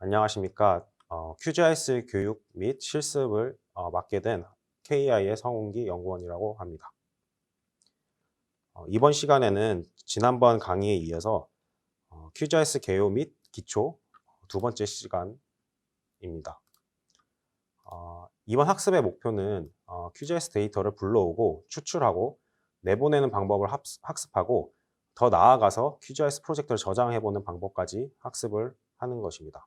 안녕하십니까. 어, QGIS 교육 및 실습을 어, 맡게 된 KI의 성운기 연구원이라고 합니다. 어, 이번 시간에는 지난번 강의에 이어서 어, QGIS 개요 및 기초 두 번째 시간입니다. 어, 이번 학습의 목표는 어, QGIS 데이터를 불러오고 추출하고 내보내는 방법을 합- 학습하고 더 나아가서 QGIS 프로젝트를 저장해보는 방법까지 학습을 하는 것입니다.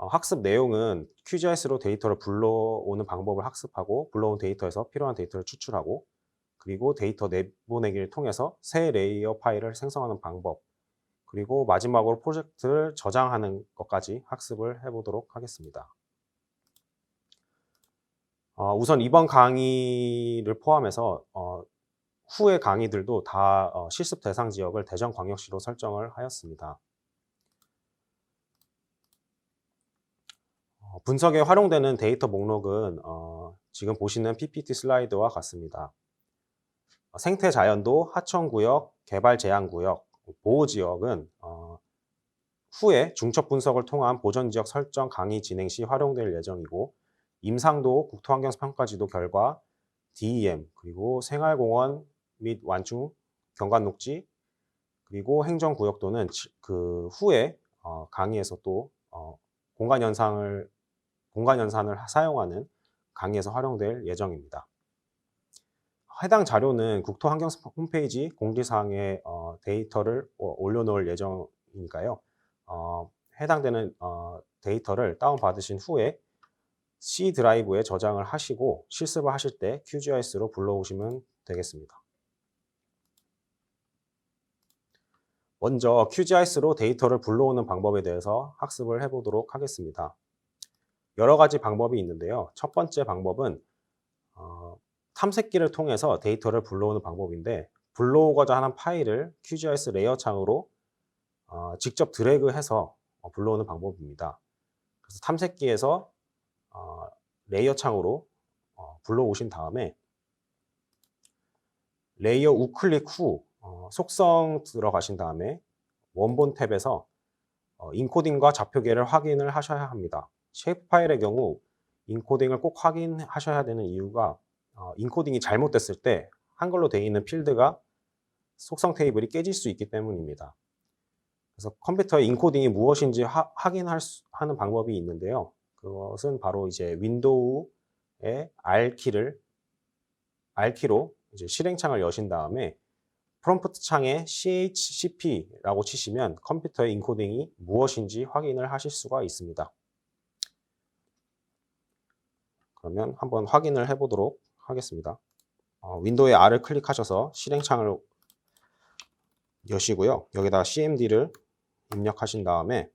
어, 학습 내용은 QGIS로 데이터를 불러오는 방법을 학습하고 불러온 데이터에서 필요한 데이터를 추출하고 그리고 데이터 내보내기를 통해서 새 레이어 파일을 생성하는 방법 그리고 마지막으로 프로젝트를 저장하는 것까지 학습을 해보도록 하겠습니다. 어, 우선 이번 강의를 포함해서 어, 후의 강의들도 다 어, 실습 대상 지역을 대전광역시로 설정을 하였습니다. 분석에 활용되는 데이터 목록은 어, 지금 보시는 PPT 슬라이드와 같습니다. 어, 생태 자연도, 하천구역, 개발 제한구역, 보호지역은 어, 후에 중첩 분석을 통한 보전지역 설정 강의 진행 시 활용될 예정이고 임상도 국토환경평가지도 결과 DEM 그리고 생활공원 및 완충 경관녹지 그리고 행정구역도는 지- 그 후에 어, 강의에서 또 어, 공간 현상을 공간 연산을 사용하는 강의에서 활용될 예정입니다. 해당 자료는 국토환경 홈페이지 공지사항에 어, 데이터를 어, 올려놓을 예정이니까요. 어, 해당되는 어, 데이터를 다운받으신 후에 C 드라이브에 저장을 하시고 실습을 하실 때 QGIS로 불러오시면 되겠습니다. 먼저 QGIS로 데이터를 불러오는 방법에 대해서 학습을 해보도록 하겠습니다. 여러 가지 방법이 있는데요. 첫 번째 방법은 어, 탐색기를 통해서 데이터를 불러오는 방법인데 불러오고자 하는 파일을 QGIS 레이어 창으로 어, 직접 드래그해서 어, 불러오는 방법입니다. 그래서 탐색기에서 어, 레이어 창으로 어, 불러오신 다음에 레이어 우클릭 후 어, 속성 들어가신 다음에 원본 탭에서 어, 인코딩과 좌표계를 확인을 하셔야 합니다. 쉐이프 파일의 경우 인코딩을 꼭 확인하셔야 되는 이유가 어, 인코딩이 잘못됐을 때 한글로 되어 있는 필드가 속성 테이블이 깨질 수 있기 때문입니다. 그래서 컴퓨터의 인코딩이 무엇인지 하, 확인할 수, 하는 방법이 있는데요. 그것은 바로 이제 윈도우의 R 키를 R 키로 이제 실행창을 여신 다음에 프롬프트 창에 chcp라고 치시면 컴퓨터의 인코딩이 무엇인지 확인을 하실 수가 있습니다. 그러면 한번 확인을 해보도록 하겠습니다. 어, 윈도우의 R을 클릭하셔서 실행창을 여시고요. 여기다가 cmd를 입력하신 다음에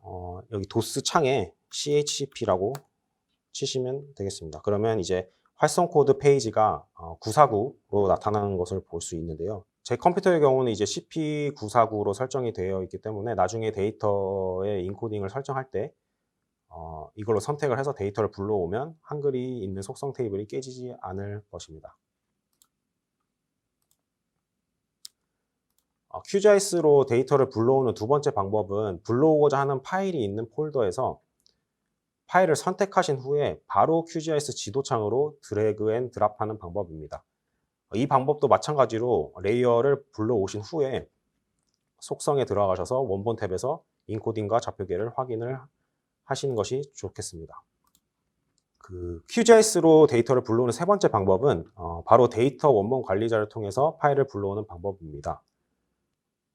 어, 여기 도스 창에 chcp라고 치시면 되겠습니다. 그러면 이제 활성 코드 페이지가 어, 949로 나타나는 것을 볼 수 있는데요. 제 컴퓨터의 경우는 이제 CP949로 설정이 되어 있기 때문에 나중에 데이터의 인코딩을 설정할 때 어, 이걸로 선택을 해서 데이터를 불러오면 한글이 있는 속성 테이블이 깨지지 않을 것입니다. 어, QGIS로 데이터를 불러오는 두 번째 방법은 불러오고자 하는 파일이 있는 폴더에서 파일을 선택하신 후에 바로 QGIS 지도창으로 드래그 앤 드랍하는 방법입니다. 이 방법도 마찬가지로 레이어를 불러오신 후에 속성에 들어가셔서 원본 탭에서 인코딩과 좌표계를 확인을 하시는 것이 좋겠습니다. 그 QGIS로 데이터를 불러오는 세 번째 방법은 어, 바로 데이터 원본 관리자를 통해서 파일을 불러오는 방법입니다.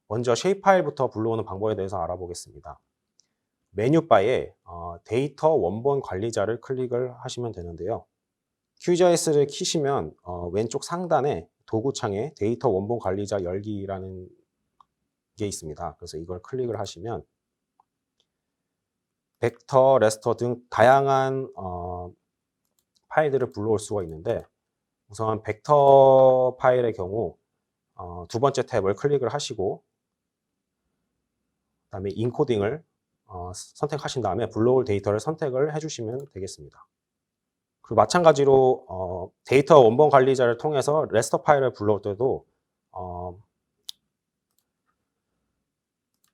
먼저 쉐입 파일부터 불러오는 방법에 대해서 알아보겠습니다. 메뉴 바에 어, 데이터 원본 관리자를 클릭을 하시면 되는데요. QGIS를 키시면 어, 왼쪽 상단에 도구창에 데이터 원본 관리자 열기라는 게 있습니다. 그래서 이걸 클릭을 하시면 벡터, 레스터 등 다양한 어, 파일들을 불러올 수가 있는데 우선 벡터 파일의 경우 어, 두 번째 탭을 클릭을 하시고 그다음에 인코딩을 어, 선택하신 다음에 불러올 데이터를 선택을 해주시면 되겠습니다. 그리고 마찬가지로 어, 데이터 원본 관리자를 통해서 레스터 파일을 불러올 때도 어,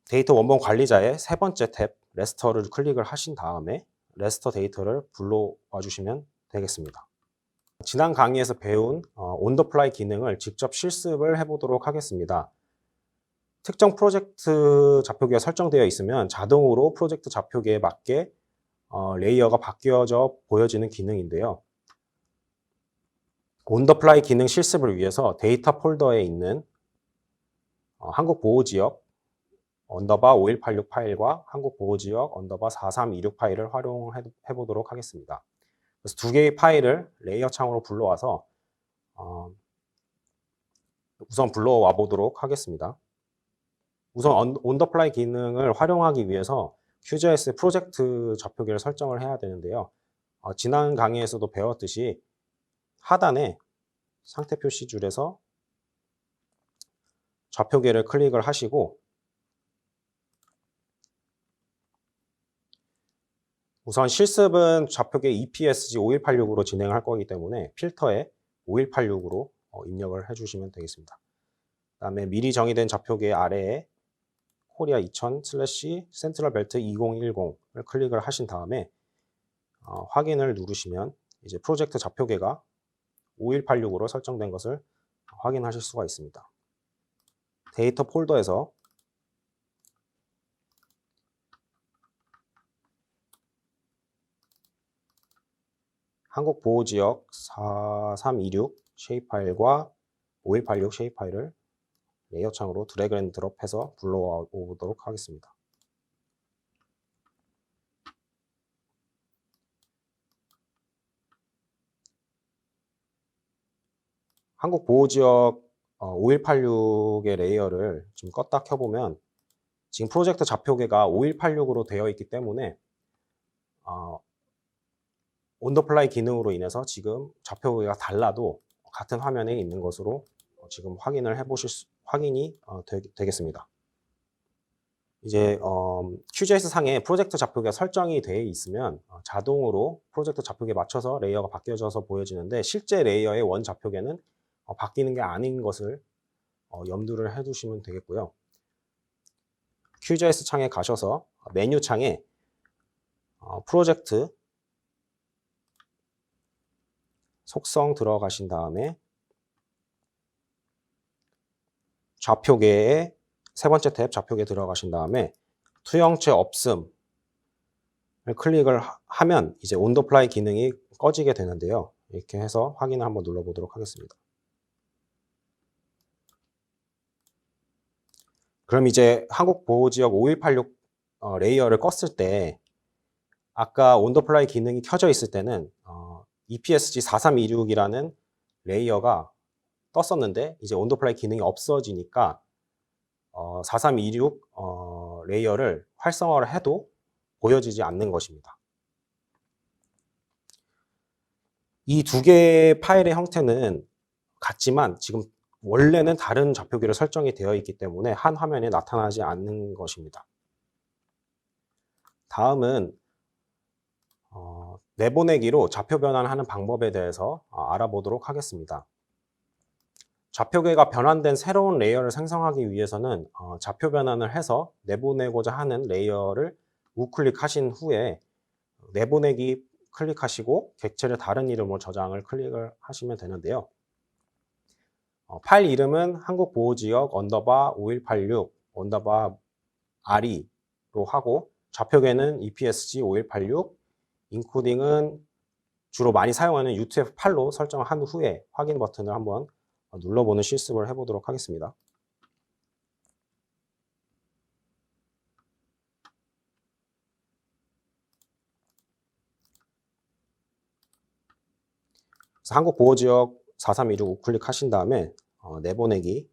데이터 원본 관리자의 세 번째 탭 레스터를 클릭을 하신 다음에 레스터 데이터를 불러와 주시면 되겠습니다. 지난 강의에서 배운 온더플라이 기능을 직접 실습을 해보도록 하겠습니다. 특정 프로젝트 좌표기가 설정되어 있으면 자동으로 프로젝트 좌표기에 맞게 어, 레이어가 바뀌어져 보여지는 기능인데요. 온더플라이 기능 실습을 위해서 데이터 폴더에 있는 어, 한국 보호지역 언더바 5186 파일과 한국 보호지역 언더바 4326 파일을 활용해 보도록 하겠습니다. 그래서 두 개의 파일을 레이어 창으로 불러와서 어, 우선 불러와 보도록 하겠습니다. 우선 온더플라이 기능을 활용하기 위해서 QGIS 프로젝트 좌표기를 설정을 해야 되는데요. 어, 지난 강의에서도 배웠듯이 하단에 상태 표시 줄에서 좌표계를 클릭을 하시고 우선 실습은 좌표계 EPSG 5186으로 진행할 거기 때문에 필터에 5186으로 어, 입력을 해주시면 되겠습니다. 그 다음에 미리 정의된 좌표계 아래에 코리아 2000 슬래시 센트럴 벨트 2010을 클릭을 하신 다음에 어, 확인을 누르시면 이제 프로젝트 좌표계가 5186으로 설정된 것을 확인하실 수가 있습니다. 데이터 폴더에서 한국 보호 지역 4326 쉐입 파일과 5186 쉐입 파일을 레이어 창으로 드래그 앤 드롭해서 불러와 보도록 하겠습니다. 한국 보호 지역 5186의 레이어를 좀 껐다 켜보면 지금 프로젝트 좌표계가 5186으로 되어 있기 때문에 어, 온더플라이 기능으로 인해서 지금 좌표계가 달라도 같은 화면에 있는 것으로 지금 확인을 해보실 수, 확인이 어, 되, 겠습니다 이제 어, QGIS 상에 프로젝트 좌표계가 설정이 되어 있으면 어, 자동으로 프로젝트 좌표계에 맞춰서 레이어가 바뀌어져서 보여지는데 실제 레이어의 원 좌표계는 어, 바뀌는 게 아닌 것을 어, 염두를 해두시면 되겠고요. QGIS 창에 가셔서 메뉴 창에 어, 프로젝트 속성 들어가신 다음에 좌표계에 세 번째 탭 좌표계 들어가신 다음에 투영체 없음을 클릭을 하면 이제 온더플라이 기능이 꺼지게 되는데요. 이렇게 해서 확인을 한번 눌러보도록 하겠습니다. 그럼 이제 한국 보호지역 5186 어, 레이어를 껐을 때 아까 온더플라이 기능이 켜져 있을 때는 어, EPSG 4326이라는 레이어가 떴었는데 이제 온더플라이 기능이 없어지니까 어, 4326 어, 레이어를 활성화를 해도 보여지지 않는 것입니다. 이 두 개의 파일의 형태는 같지만 지금 원래는 다른 좌표기로 설정이 되어 있기 때문에 한 화면에 나타나지 않는 것입니다. 다음은 어, 내보내기로 좌표 변환하는 방법에 대해서 어, 알아보도록 하겠습니다. 좌표계가 변환된 새로운 레이어를 생성하기 위해서는 어, 좌표 변환을 해서 내보내고자 하는 레이어를 우클릭하신 후에 내보내기 클릭하시고 객체를 다른 이름으로 저장을 클릭을 하시면 되는데요. 어, 파일 이름은 한국보호지역 언더바 5186 언더바 RE로 하고 좌표계는 EPSG 5186 인코딩은 주로 많이 사용하는 UTF-8로 설정한 후에 확인 버튼을 한번 눌러보는 실습을 해보도록 하겠습니다. 한국 보호지역 4326 우클릭 하신 다음에 어, 내보내기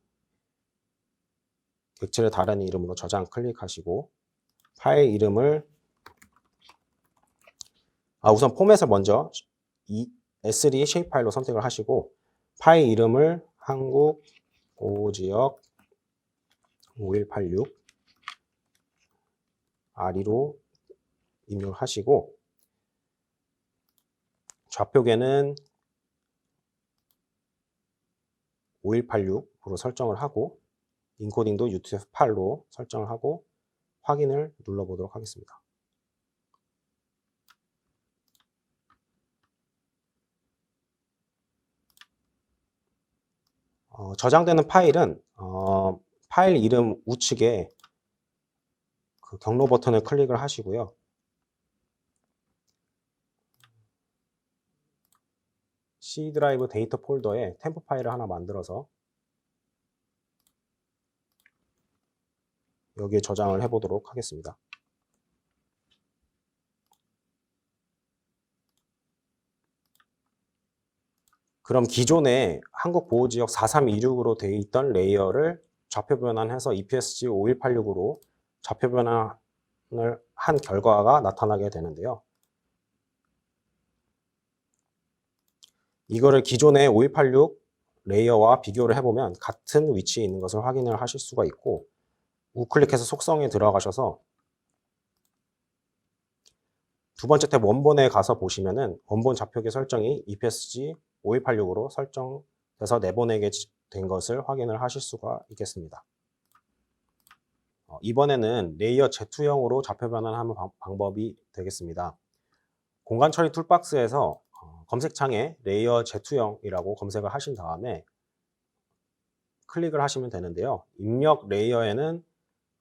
객체를 다른 이름으로 저장 클릭하시고 파일 이름을 아, 우선 포맷을 먼저 이 S3 쉐입 파일로 선택을 하시고 파일 이름을 한국 오지역 5186 RE로 입력을 하시고 좌표계는 5186으로 설정을 하고 인코딩도 UTF-8로 설정을 하고 확인을 눌러보도록 하겠습니다. 어, 저장되는 파일은 어, 파일 이름 우측에 그 경로 버튼을 클릭을 하시고요. C 드라이브 데이터 폴더에 템프 파일을 하나 만들어서 여기에 저장을 해보도록 하겠습니다. 그럼 기존에 한국 보호지역 4326으로 되어 있던 레이어를 좌표 변환해서 EPSG 5186으로 좌표 변환을 한 결과가 나타나게 되는데요. 이거를 기존의 5186 레이어와 비교를 해보면 같은 위치에 있는 것을 확인을 하실 수가 있고 우클릭해서 속성에 들어가셔서 두 번째 탭 원본에 가서 보시면은 원본 좌표계 설정이 EPSG 5186으로 설정돼서 내보내게 된 것을 확인을 하실 수가 있겠습니다. 어, 이번에는 레이어 Z2형으로 좌표 변환하는 방- 방법이 되겠습니다. 공간 처리 툴박스에서 어, 검색창에 레이어 Z2형이라고 검색을 하신 다음에 클릭을 하시면 되는데요. 입력 레이어에는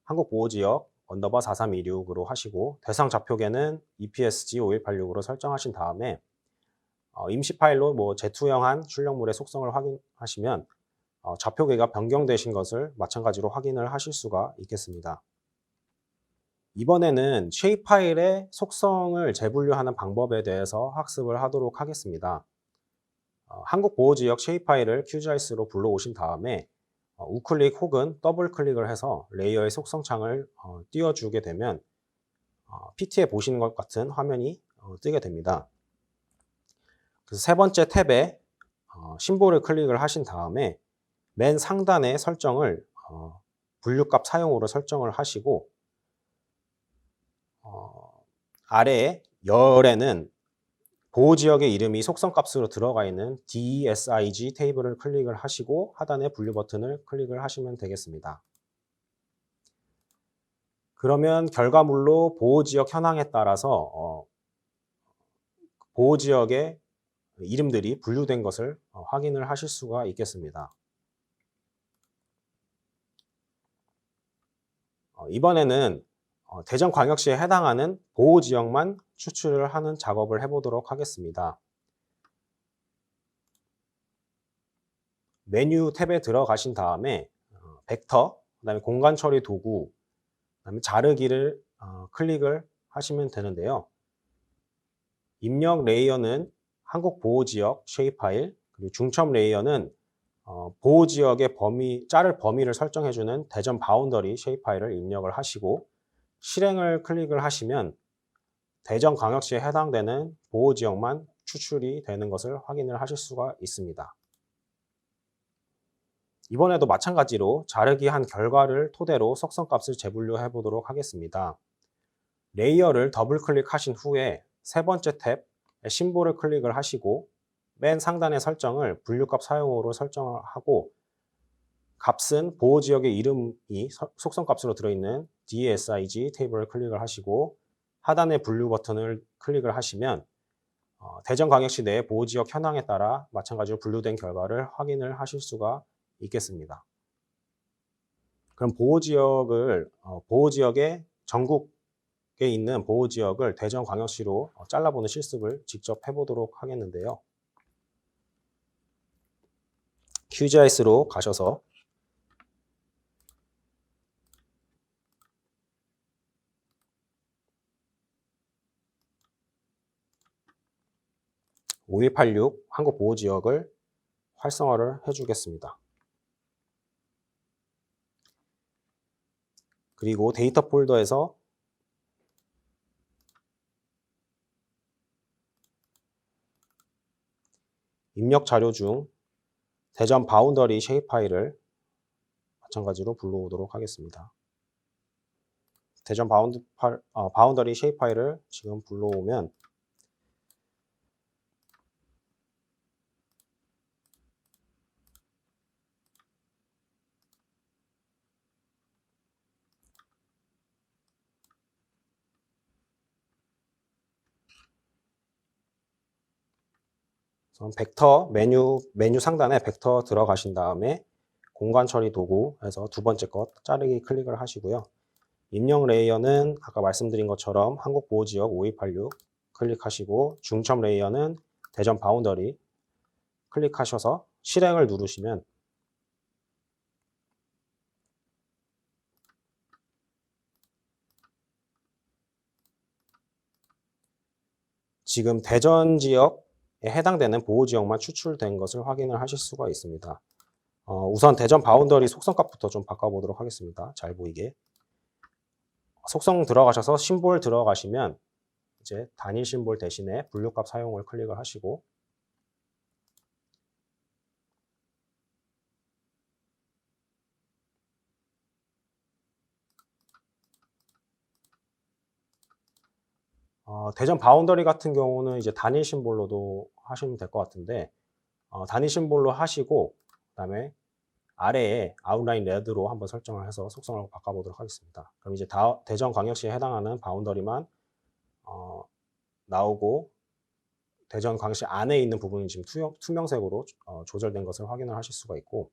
한국보호지역 언더바 4326으로 하시고 대상 좌표계는 EPSG 5186으로 설정하신 다음에 어, 임시 파일로 뭐 Z2형한 출력물의 속성을 확인하시면 어, 좌표계가 변경되신 것을 마찬가지로 확인을 하실 수가 있겠습니다. 이번에는 쉐입 파일의 속성을 재분류하는 방법에 대해서 학습을 하도록 하겠습니다. 어, 한국보호지역 쉐입 파일을 QGIS로 불러오신 다음에 어, 우클릭 혹은 더블 클릭을 해서 레이어의 속성 창을 어, 띄워주게 되면 어, PT에 보시는 것 같은 화면이 어, 뜨게 됩니다. 그래서 세 번째 탭에 어, 심볼을 클릭을 하신 다음에 맨 상단의 설정을 어, 분류값 사용으로 설정을 하시고 어, 아래에 열에는 보호 지역의 이름이 속성 값으로 들어가 있는 DESIG 테이블을 클릭을 하시고 하단에 분류 버튼을 클릭을 하시면 되겠습니다. 그러면 결과물로 보호 지역 현황에 따라서 어, 보호 지역의 이름들이 분류된 것을 어, 확인을 하실 수가 있겠습니다. 어, 이번에는 어, 대전광역시에 해당하는 보호 지역만 추출을 하는 작업을 해보도록 하겠습니다. 메뉴 탭에 들어가신 다음에 어, 벡터, 그다음에 공간 처리 도구, 그다음에 자르기를 어, 클릭을 하시면 되는데요. 입력 레이어는 한국 보호 지역 쉐입 파일, 그리고 중첩 레이어는 어, 보호 지역의 범위, 자를 범위를 설정해주는 대전 바운더리 쉐입 파일을 입력을 하시고 실행을 클릭을 하시면 대전 광역시에 해당되는 보호 지역만 추출이 되는 것을 확인을 하실 수가 있습니다. 이번에도 마찬가지로 자르기 한 결과를 토대로 속성값을 재분류해 보도록 하겠습니다. 레이어를 더블 클릭하신 후에 세 번째 탭 심볼을 클릭을 하시고 맨 상단의 설정을 분류값 사용으로 설정을 하고 값은 보호 지역의 이름이 서- 속성 값으로 들어있는 DSIG 테이블을 클릭을 하시고 하단의 분류 버튼을 클릭을 하시면 어, 대전광역시 내 보호 지역 현황에 따라 마찬가지로 분류된 결과를 확인을 하실 수가 있겠습니다. 그럼 보호 지역을 어, 보호 지역의 전국에 있는 보호 지역을 대전광역시로 어, 잘라보는 실습을 직접 해보도록 하겠는데요. QGIS로 가셔서 5186 한국 보호 지역을 활성화를 해주겠습니다. 그리고 데이터 폴더에서 입력 자료 중 대전 바운더리 쉐입 파일을 마찬가지로 불러오도록 하겠습니다. 대전 바운드 파, 어, 바운더리 쉐입 파일을 지금 불러오면 우선 벡터 메뉴 메뉴 상단에 벡터 들어가신 다음에 공간 처리 도구에서 두 번째 것 자르기 클릭을 하시고요. 입력 레이어는 아까 말씀드린 것처럼 한국 보호 지역 5286 클릭하시고 중첩 레이어는 대전 바운더리 클릭하셔서 실행을 누르시면 지금 대전 지역에 해당되는 보호 지역만 추출된 것을 확인을 하실 수가 있습니다. 어, 우선 대전 바운더리 속성값부터 좀 바꿔보도록 하겠습니다. 잘 보이게. 속성 들어가셔서 심볼 들어가시면 이제 단일 심볼 대신에 분류값 사용을 클릭을 하시고 어, 대전 바운더리 같은 경우는 이제 단일 심볼로도 하시면 될 것 같은데 어, 단일 심볼로 하시고 그다음에 아래에 아웃라인 레드로 한번 설정을 해서 속성을 바꿔보도록 하겠습니다. 그럼 이제 다, 대전 광역시에 해당하는 바운더리만 어, 나오고 대전 광역시 안에 있는 부분이 지금 투명, 투명색으로 어, 조절된 것을 확인을 하실 수가 있고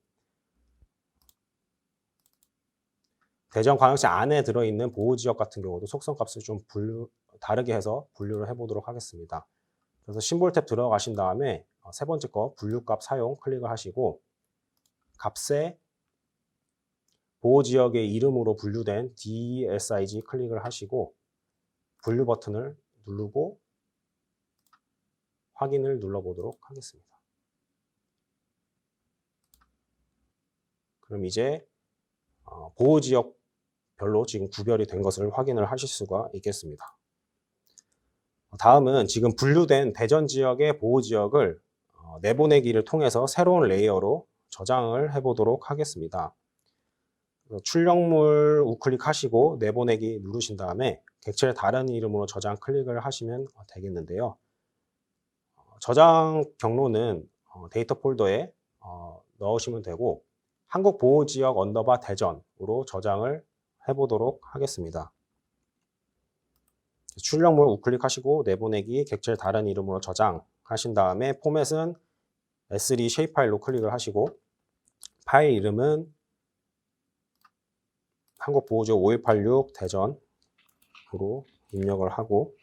대전 광역시 안에 들어있는 보호지역 같은 경우도 속성값을 좀 분류, 다르게 해서 분류를 해보도록 하겠습니다. 그래서 심볼 탭 들어가신 다음에 어, 세 번째 거 분류값 사용 클릭을 하시고 값에 보호지역의 이름으로 분류된 DSIG 클릭을 하시고 분류 버튼을 누르고 확인을 눌러보도록 하겠습니다. 그럼 이제 어, 보호지역별로 지금 구별이 된 것을 확인을 하실 수가 있겠습니다. 다음은 지금 분류된 대전 지역의 보호 지역을 어, 내보내기를 통해서 새로운 레이어로 저장을 해보도록 하겠습니다. 출력물 우클릭 하시고 내보내기 누르신 다음에 객체를 다른 이름으로 저장 클릭을 하시면 되겠는데요. 어, 저장 경로는 어, 데이터 폴더에 어, 넣으시면 되고 한국 보호지역 언더바 대전으로 저장을 해보도록 하겠습니다. 출력물 우클릭하시고 내보내기 객체를 다른 이름으로 저장하신 다음에 포맷은 S3 쉐입 파일로 클릭을 하시고 파일 이름은 한국보호지역 5186 대전으로 입력을 하고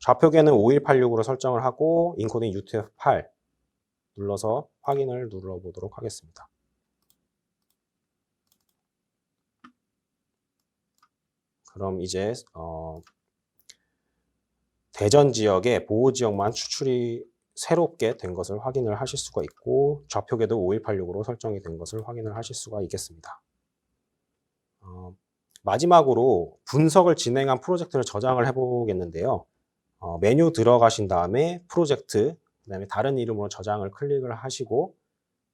좌표계는 5186으로 설정을 하고 인코딩 UTF-8 눌러서 확인을 눌러보도록 하겠습니다. 그럼 이제 어, 대전 지역의 보호 지역만 추출이 새롭게 된 것을 확인을 하실 수가 있고 좌표계도 5186으로 설정이 된 것을 확인을 하실 수가 있겠습니다. 어, 마지막으로 분석을 진행한 프로젝트를 저장을 해보겠는데요. 어, 메뉴 들어가신 다음에 프로젝트, 그 다음에 다른 이름으로 저장을 클릭을 하시고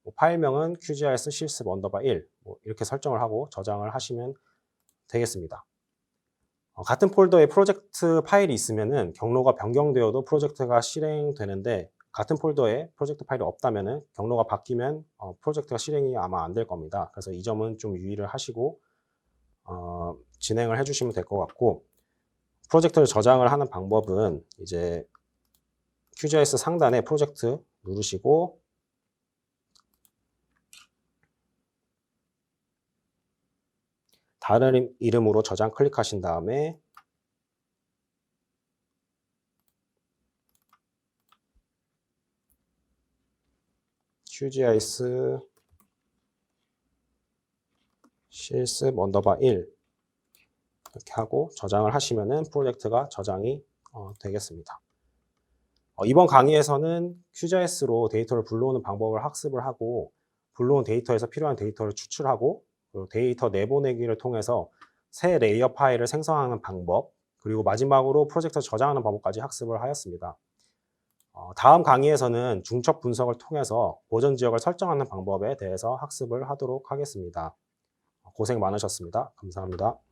뭐 파일명은 QGIS 실습 언더바 1 뭐 이렇게 설정을 하고 저장을 하시면 되겠습니다. 어, 같은 폴더에 프로젝트 파일이 있으면은 경로가 변경되어도 프로젝트가 실행되는데 같은 폴더에 프로젝트 파일이 없다면은 경로가 바뀌면 어, 프로젝트가 실행이 아마 안 될 겁니다. 그래서 이 점은 좀 유의를 하시고 어, 진행을 해주시면 될 것 같고 프로젝트를 저장을 하는 방법은 이제 QGIS 상단에 프로젝트 누르시고 다른 이름으로 저장 클릭하신 다음에 QGIS 실습 언더바 1 이렇게 하고 저장을 하시면은 프로젝트가 저장이 어, 되겠습니다. 어, 이번 강의에서는 QGIS로 데이터를 불러오는 방법을 학습을 하고 불러온 데이터에서 필요한 데이터를 추출하고 데이터 내보내기를 통해서 새 레이어 파일을 생성하는 방법, 그리고 마지막으로 프로젝터 저장하는 방법까지 학습을 하였습니다. 어, 다음 강의에서는 중첩 분석을 통해서 보전 지역을 설정하는 방법에 대해서 학습을 하도록 하겠습니다. 고생 많으셨습니다. 감사합니다.